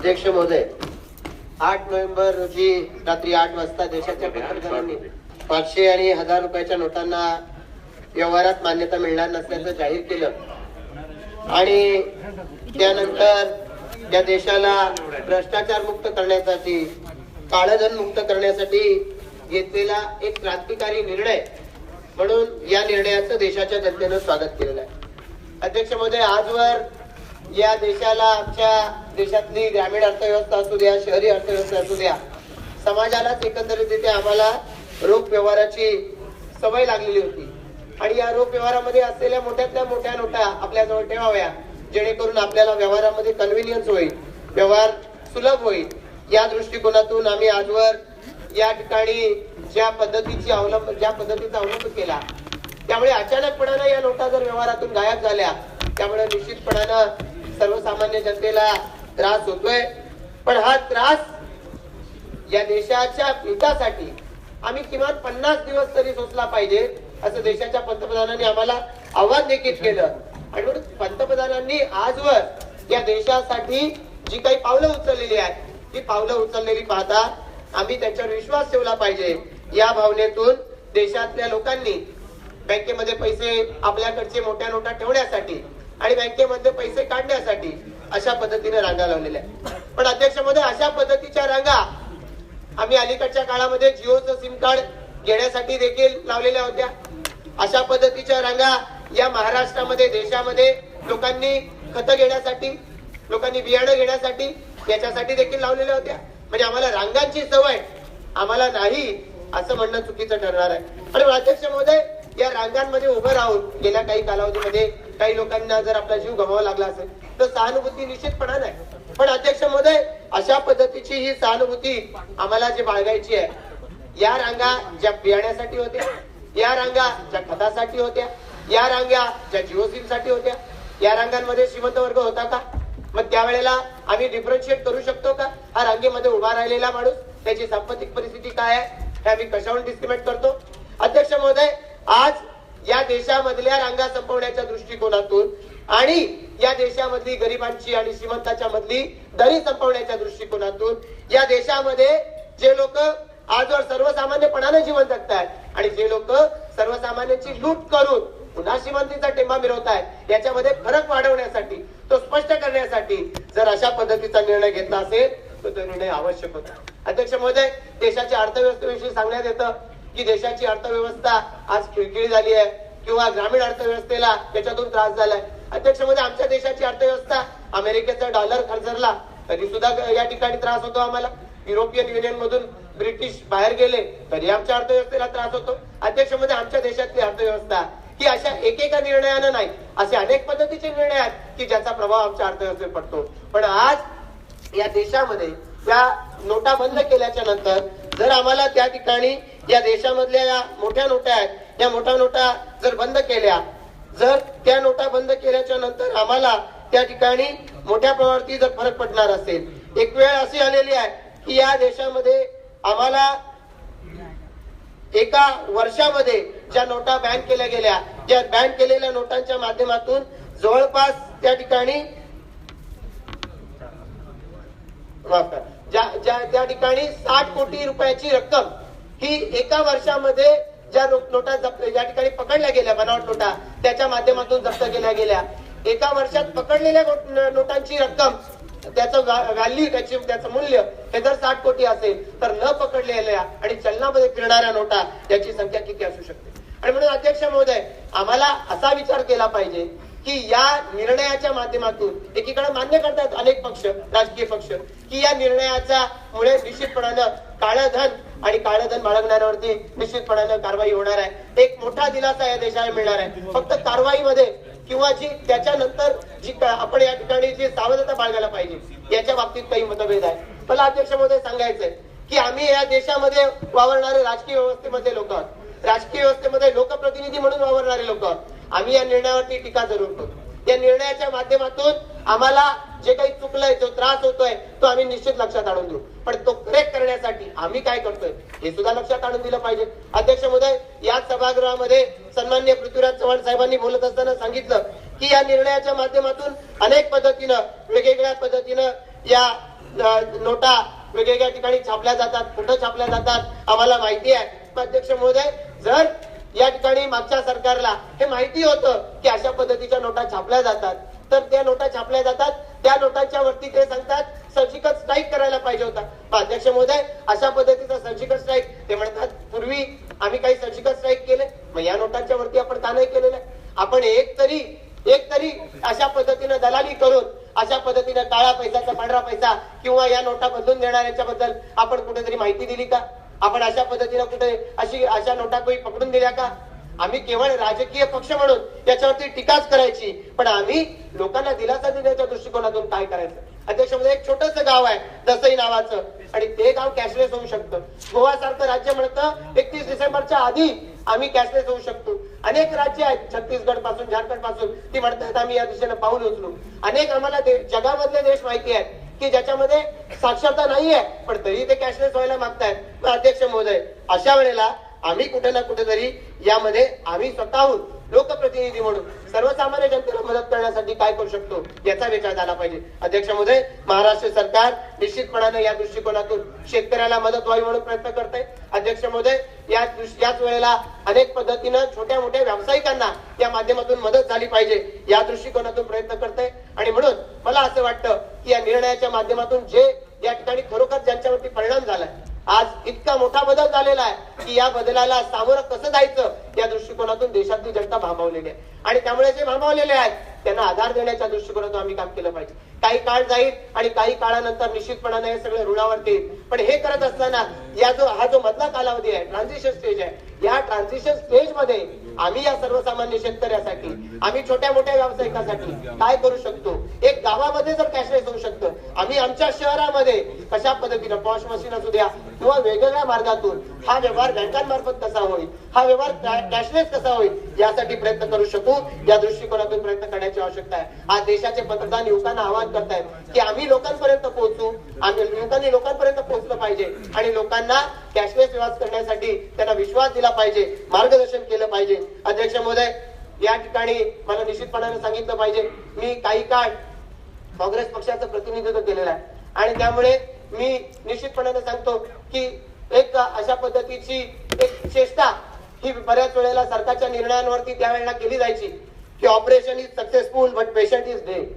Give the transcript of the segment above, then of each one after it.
अध्यक्ष महोदय आठ नोव्हेंबर रोजी रात्री आठ वाजता देशाच्या पंतप्रधानांनी पाचशे आणि हजार रुपयाच्या नोटांना व्यवहारात मान्यता मिळणार नसल्याचं जाहीर केलं. आणि त्यानंतर या देशाला भ्रष्टाचार मुक्त करण्यासाठी काळधन मुक्त करण्यासाठी घेतलेला एक क्रांतिकारी निर्णय म्हणून या निर्णयाचं देशाच्या जनतेनं स्वागत केलेलं आहे. अध्यक्ष महोदय आजवर या देशाला आमच्या देशातली ग्रामीण अर्थव्यवस्था असू द्या शहरी अर्थव्यवस्था असू द्या समाजालाच एकंदरीत आम्हाला रोख व्यवहाराची सवय लागलेली होती. आणि या रोख व्यवहारामध्ये असलेल्या मोठ्यातल्या मोठ्या नोटा आपल्याजवळ ठेवाव्या जेणेकरून आपल्याला व्यवहारामध्ये कन्व्हिनियन्स होईल व्यवहार सुलभ होईल. या दृष्टिकोनातून आम्ही आजवर या ठिकाणी ज्या पद्धतीची अवलंब ज्या पद्धतीचा अवलंब केला त्यामुळे अचानकपणानं या नोटा जर व्यवहारातून गायब झाल्या त्यामुळे निश्चितपणानं सर्वसामान्य जनतेला त्रास होतोय. पण हा त्रास या देशाच्या हितासाठी आम्ही किमान पन्नास दिवस तरी सोचला पाहिजे असं देशाच्या पंतप्रधानांनी आम्हाला आव्हान देखील केलं. आणि म्हणून पंतप्रधानांनी आजवर या देशासाठी जी काही पावलं उचललेली आहेत ती पावलं उचललेली पाहता आम्ही त्यांच्यावर विश्वास ठेवला पाहिजे. या भावनेतून देशातल्या लोकांनी बँकेमध्ये पैसे आपल्याकडचे मोठ्या नोटा ठेवण्यासाठी आणि बँकेमध्ये पैसे काढण्यासाठी अशा पद्धतीने रांगा लावलेल्या आहेत. पण अध्यक्षमध्ये अशा पद्धतीच्या रांगा आम्ही अलीकडच्या काळामध्ये जिओचं सिम कार्ड घेण्यासाठी देखील लावलेल्या होत्या. अशा पद्धतीच्या रांगा या महाराष्ट्रामध्ये देशामध्ये लोकांनी खतं घेण्यासाठी लोकांनी बियाणं घेण्यासाठी याच्यासाठी देखील लावलेल्या होत्या. म्हणजे आम्हाला रांगांची सवय आम्हाला नाही असं म्हणणं चुकीचं ठरणार आहे. आणि अध्यक्ष महोदय या रांगांमध्ये उभं राहून गेल्या काही कालावधीमध्ये काही लोकांना जर आपला जीव गमावा लागला असेल तर सहानुभूती निश्चितपणा आहे पण अध्यक्ष महोदय अशा पद्धतीची ही सहानुभूती आम्हाला जी बाळगायची आहे या रांगा ज्या बियाण्यासाठी होत्या या रांगा ज्या खतासाठी होत्या या रांगा ज्या जिओ होत्या या रांगांमध्ये श्रीमंत वर्ग होता का? मग त्यावेळेला आम्ही डिफरन्शिएट करू शकतो का? हा रांगेमध्ये उभा राहिलेला माणूस त्याची सांपत्तिक परिस्थिती काय आहे हे आम्ही कशावरून डिस्क्रिमेट करतो? अध्यक्ष महोदय आज या देशामधल्या रांगा संपवण्याच्या दृष्टिकोनातून आणि या देशामधली गरिबांची आणि श्रीमंताच्या मधली दरी संपवण्याच्या दृष्टिकोनातून या देशामध्ये जे लोक आजवर सर्वसामान्यपणाने जीवन जगतायत आणि जे लोक सर्वसामान्यांची लूट करून पुन्हा श्रीमंतीचा टेंबा मिरवतायत याच्यामध्ये फरक वाढवण्यासाठी तो स्पष्ट करण्यासाठी जर अशा पद्धतीचा निर्णय घेतला असेल तर तो निर्णय आवश्यक होता. अध्यक्ष महोदय देशाच्या अर्थव्यवस्थेविषयी सांगण्यात येतं. की देशाची अर्थव्यवस्था आज खिळखिळी झाली आहे किंवा ग्रामीण अर्थव्यवस्थेला त्याच्यातून त्रास झालाय. अध्यक्ष म्हणजे आमच्या देशाची अर्थव्यवस्था अमेरिकेचा डॉलर खर्चरला तरी सुद्धा या ठिकाणी त्रास होतो आम्हाला. युरोपियन युनियन मधून ब्रिटिश बाहेर गेले तरी आमच्या अर्थव्यवस्थेला त्रास होतो. अध्यक्ष म्हणजे आमच्या देशातली अर्थव्यवस्था की अशा एकेका निर्णयानं नाही असे अनेक पद्धतीचे निर्णय आहेत की ज्याचा प्रभाव आमच्या अर्थव्यवस्थेवर पडतो. पण आज या देशामध्ये या नोटा बंद केल्याच्यानंतर जर आम्हाला त्या ठिकाणी या देशामधल्या या मोठ्या नोटा आहेत या मोठ्या नोटा जर बंद केल्या जर त्या नोटा बंद केल्याच्यानंतर आम्हाला त्या ठिकाणी मोठ्या प्रमाणावरती जर फरक पडणार असेल एक वेळ अशी आलेली आहे की या देशामध्ये आम्हाला एका वर्षामध्ये ज्या नोटा बॅन केल्या गेल्या ज्या बॅन केलेल्या नोटांच्या माध्यमातून जवळपास त्या ठिकाणी माफ करा. ज्या ज्या त्या ठिकाणी साठ कोटी रुपयाची रक्कम ही एका वर्षामध्ये ज्या नोटा जप ज्या ठिकाणी पकडल्या गेल्या बनावट नोटा त्याच्या माध्यमातून जप्त केल्या गेल्या. एका वर्षात पकडलेल्या नोटांची रक्कम त्याचं व्हॅल्यू त्याची त्याचं मूल्य हे जर साठ कोटी असेल तर न पकडलेल्या आणि चलनामध्ये फिरणाऱ्या नोटा याची संख्या किती असू शकते? आणि म्हणून अध्यक्ष महोदय आम्हाला असा विचार केला पाहिजे की या निर्णयाच्या माध्यमातून एकीकडे मान्य करतात अनेक पक्ष राजकीय पक्ष की या निर्णयाच्या मुळे निश्चितपणानं काळधन आणि काळधन बाळगणाऱ्यावरती निश्चितपणानं कारवाई होणार आहे. एक मोठा दिलासा या देशाला मिळणार आहे. फक्त कारवाईमध्ये किंवा जी त्याच्यानंतर जी आपण या ठिकाणी जी सावधता बाळगायला पाहिजे याच्या बाबतीत काही मतभेद आहे. मला अध्यक्ष महोदय सांगायचंय की आम्ही या देशामध्ये वावरणारे राजकीय व्यवस्थेमध्ये लोक आहोत. राजकीय व्यवस्थेमध्ये लोकप्रतिनिधी म्हणून वावरणारे लोक आहोत. आम्ही या निर्णयावरती टीका जरूर करू या निर्णयाच्या माध्यमातून आम्हाला जे काही चुकलंय जो त्रास होतोय तो आम्ही निश्चित लक्षात आणून देऊ. पण तो करेक्ट करण्यासाठी आम्ही काय करतोय हे सुद्धा लक्षात आणून दिलं पाहिजे. अध्यक्ष महोदय या सभागृहामध्ये सन्मान्य पृथ्वीराज चव्हाण साहेबांनी बोलत असताना सांगितलं की या निर्णयाच्या माध्यमातून अनेक पद्धतीनं वेगवेगळ्या पद्धतीनं या नोटा वेगवेगळ्या ठिकाणी छापल्या जातात कुठं छापल्या जातात. आम्हाला माहिती आहे. अध्यक्ष महोदय जर या ठिकाणी मागच्या सरकारला हे माहिती होतं की अशा पद्धतीच्या नोटा छापल्या जातात. तर त्या नोटा छापल्या जातात. त्या नोटांच्या वरती ते सांगतात सर्जिकल स्ट्राईक करायला पाहिजे होता. अध्यक्ष महोदय अशा पद्धतीचा सर्जिकल स्ट्राईक ते म्हणतात पूर्वी आम्ही काही सर्जिकल स्ट्राईक केले. मग या नोटांच्या वरती आपण का नाही केलेलं? आपण एक तरी एक तरी अशा पद्धतीनं दलाली करून अशा पद्धतीनं काळा पैसाचा पांढरा पैसा किंवा या नोटा बदलून देणाऱ्याच्या बद्दल आपण कुठेतरी माहिती दिली का? आपण अशा पद्धतीनं कुठे अशी अशा नोटा काही पकडून दिल्या का? आम्ही केवळ राजकीय पक्ष म्हणून याच्यावरती टीकाच करायची. पण आम्ही लोकांना दिलासा देण्याच्या दृष्टिकोनातून काय करायचं? अध्यक्ष म्हणजे एक छोटस गाव आहे दसई नावाचं. आणि ते गाव कॅशलेस होऊ शकतं. गोवा सारखं राज्य म्हणतं एकतीस डिसेंबरच्या आधी आम्ही कॅशलेस होऊ शकतो. अनेक राज्य आहेत छत्तीसगडपासून झारखंडपासून ती म्हणतात आम्ही या दिशेने पाऊल उचलू. अनेक आम्हाला जगामधले देश माहिती आहेत. की ज्याच्यामध्ये साक्षरता नाहीये पण तरी ते कॅशलेस व्हायला मागतायत. अध्यक्ष महोदय अशा वेळेला आम्ही कुठे ना कुठेतरी यामध्ये आम्ही स्वतःहून लोकप्रतिनिधी म्हणून सर्वसामान्य जनतेला मदत करण्यासाठी काय करू शकतो याचा विचार झाला पाहिजे. अध्यक्ष महोदय महाराष्ट्र सरकार निश्चितपणाने या दृष्टिकोनातून शेतकऱ्याला मदत व्हावी म्हणून प्रयत्न करत आहे अध्यक्ष महोदय या याच वेळेला अनेक पद्धतीनं छोट्या मोठ्या व्यावसायिकांना या माध्यमातून मदत झाली पाहिजे. या दृष्टिकोनातून प्रयत्न करते आणि म्हणून मला असं वाटतं की या निर्णयाच्या माध्यमातून जे या ठिकाणी खरोखर ज्यांच्यावरती परिणाम झालाय आज इतका मोठा बदल झालेला आहे की या बदलाला सामोरं कसं जायचं या दृष्टिकोनातून देशातली जनता भांबावलेली आहे. आणि त्यामुळे जे भांबावलेले आहेत त्यांना आधार देण्याच्या दृष्टिकोनातून आम्ही काम केलं पाहिजे. काही काळ जाईल आणि काही काळानंतर निश्चितपणाने हे सगळे रुळावरती येईल. पण हे करत असताना या जो हा जो मधला कालावधी आहे ट्रान्झिशन स्टेज आहे या ट्रान्झिशन स्टेजमध्ये आम्ही या सर्वसामान्य शेतकऱ्यासाठी आम्ही छोट्या मोठ्या व्यावसायिकासाठी काय करू शकतो? एक गावामध्ये जर कॅशलेस होऊ शकतं आम्ही आमच्या शहरामध्ये कशा पद्धतीनं पॉश मशीन असू द्या किंवा वेगवेगळ्या मार्गातून हा व्यवहार बँकांमार्फत कसा होईल हा व्यवहार कॅशलेस कसा होईल यासाठी प्रयत्न करू शकू? या दृष्टिकोनातून प्रयत्न करण्याची आवश्यकता आहे. आज देशाचे पंतप्रधान युवकांना आवाहन करतायत की आम्ही लोकांपर्यंत पोहोचू आम्ही युवकांनी लोकांपर्यंत पोहोचलं पाहिजे आणि लोकांना कॅशलेस व्यवहार करण्यासाठी त्यांना विश्वास दिला पाहिजे मार्गदर्शन केलं पाहिजे. अध्यक्ष महोदय या ठिकाणी मला निश्चितपणाने सांगितलं पाहिजे मी काही काळ काँग्रेस पक्षाचं प्रतिनिधित्व केलेलं आहे आणि त्यामुळे मी निश्चितपणाने सांगतो की एक अशा पद्धतीची एक चेष्टा ही बऱ्याच वेळेला सरकारच्या निर्णयांवरती त्यावेळेला केली जायची की operation is successful but patient is dead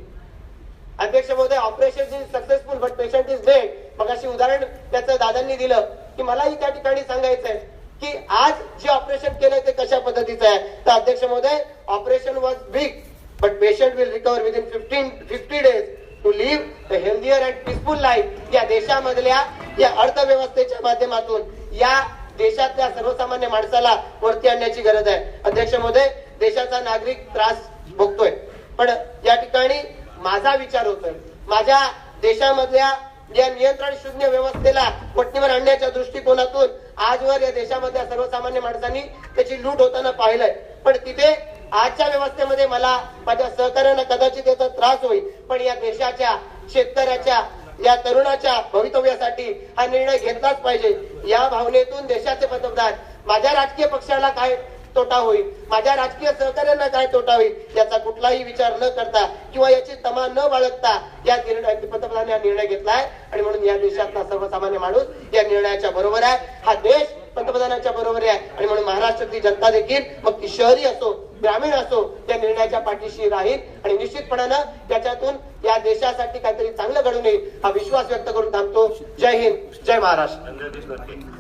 अध्यक्ष महोदय operation is successful but patient is dead मग अशी उदाहरण त्याचं दादांनी दिलं की मलाही त्या ठिकाणी सांगायचंय की आज जे ऑपरेशन केलंय ते कशा पद्धतीचं आहे? तर अध्यक्ष महोदय operation was big but patient will recover within fifteen fifty days to live the healthier and peaceful life या देशामधल्या या अर्थव्यवस्थेच्या माध्यमातून या देशातल्या सर्वसामान्य माणसाला वरती आणण्याची गरज आहे. अध्यक्ष महोदय देशाचा नागरिक त्रास भोगतोय. पण या ठिकाणी माझा विचार होतोय. माझ्या देशामधल्या या नियंत्रण शून्य व्यवस्थेला पटणीवर आणण्याच्या दृष्टिकोनातून आजवर या देशामधल्या सर्वसामान्य माणसांनी त्याची लूट होताना पाहिलंय. पण तिथे आजच्या व्यवस्थेमध्ये मला माझ्या सहकार्यांना कदाचित याचा त्रास होईल. पण या देशाच्या शेतकऱ्याच्या या तरुणाच्या भवितव्यासाठी हा निर्णय घेतलाच पाहिजे. या भावनेतून देशाचे पंतप्रधान माझ्या राजकीय पक्षाला काय तोटा होईल? माझ्या राजकीय सहकार्यांना काय तोटा होईल? याचा कुठलाही विचार न करता किंवा याची तमा न बाळगता या निर्णय पंतप्रधान या निर्णय घेतलाय. आणि म्हणून या देशातला सर्वसामान्य माणूस या निर्णयाच्या बरोबर आहे. हा देश पंतप्रधानांच्या बरोबर आहे. आणि म्हणून महाराष्ट्रातली जनता देखील मग ती शहरी असो ग्रामीण असो त्या निर्णयाच्या पाठीशी राहील आणि निश्चितपणानं त्याच्यातून या देशासाठी काहीतरी चांगलं घडून येईल हा विश्वास व्यक्त करून थांबतो. जय हिंद जय महाराष्ट्र.